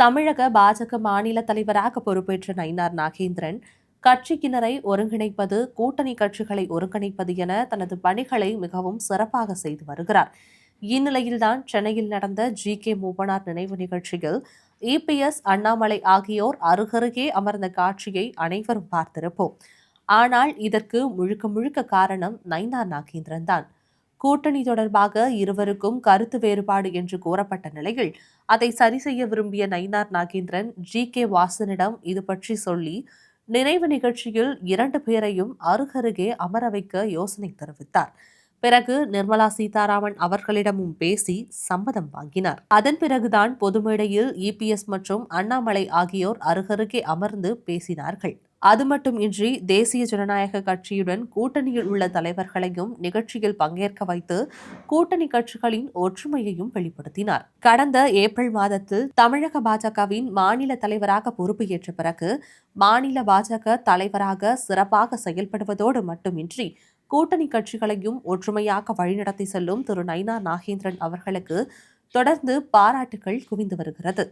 தமிழக பாஜக மாநில தலைவராக பொறுப்பேற்ற நயினார் நாகேந்திரன் கட்சியினரை ஒருங்கிணைப்பது கூட்டணி கட்சிகளை ஒருங்கிணைப்பது என தனது பணிகளை மிகவும் சிறப்பாக செய்து வருகிறார். இந்நிலையில்தான் சென்னையில் நடந்த ஜி. கே. மூவனார் நினைவு நிகழ்ச்சியில் இபிஎஸ் அண்ணாமலை ஆகியோர் அருகருகே அமர்ந்த காட்சியை அனைவரும் பார்த்திருப்போம். ஆனால் இதற்கு முழுக்க முழுக்க காரணம் நயினார் நாகேந்திரன் தான் கூட்டணி தொடர்பாக இருவருக்கும் கருத்து வேறுபாடு என்று கூறப்பட்ட நிலையில் அதை சரி செய்ய விரும்பிய நயினார் நாகேந்திரன் ஜி கே வாசனிடம் இது பற்றி சொல்லி நினைவு நிகழ்ச்சியில் இரண்டு பேரையும் அருகருகே அமர வைக்க யோசனை தெரிவித்தார். பிறகு நிர்மலா சீதாராமன் அவர்களிடமும் பேசி சம்மதம் வாங்கினார். அதன் பிறகுதான் பொதுமேடையில் இபிஎஸ் மற்றும் அண்ணாமலை ஆகியோர் அருகருகே அமர்ந்து பேசினார்கள். அது மட்டுமின்றி தேசிய ஜனநாயக கட்சியுடன் கூட்டணியில் உள்ள தலைவர்களையும் நிகழ்ச்சியில் பங்கேற்க வைத்து கூட்டணி கட்சிகளின் ஒற்றுமையையும் வெளிப்படுத்தினார். கடந்த ஏப்ரல் மாதத்தில் தமிழக பாஜகவின் மாநில தலைவராக பொறுப்பேற்ற பிறகு மாநில பாஜக தலைவராக சிறப்பாக செயல்படுவதோடு மட்டுமின்றி கூட்டணி கட்சிகளையும் ஒற்றுமையாக வழிநடத்தி செல்லும் திரு நைனா நாகேந்திரன் அவர்களுக்கு தொடர்ந்து பாராட்டுகள் குவிந்து வருகிறது.